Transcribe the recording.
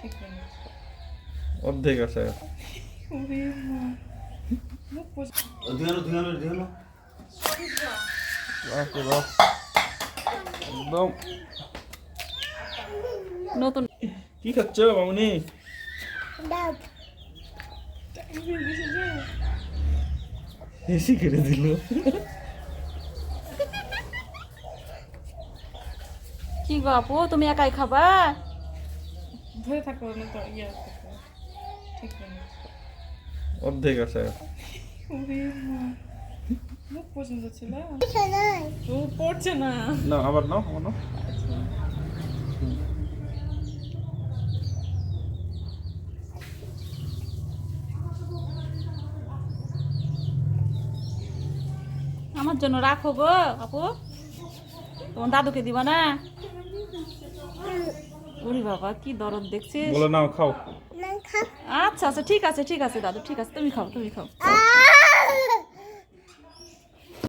ঠিক অর্ধেক আছে। একদম। নতুন। কি খাচ্ছ মামুনি? এসি করে দিল। কি গো আপু তুমি একাই খাবা? ধরে থাকো না তো ইয়ে থাকো ঠিক অর্ধেক আছে। মুখ পর্যন্ত ছিল? ও পড়ছে না। না আবার নাও আবার নাও। আমার জন্য রাখো গো আপু। তোমার দাদুকে দিবা না? ওরে বাবা কি দরদ দেখছিস? বলে নাও খাও। আচ্ছা আচ্ছা ঠিক আছে ঠিক আছে দাদু ঠিক আছে তুমি খাও তুমি খাও।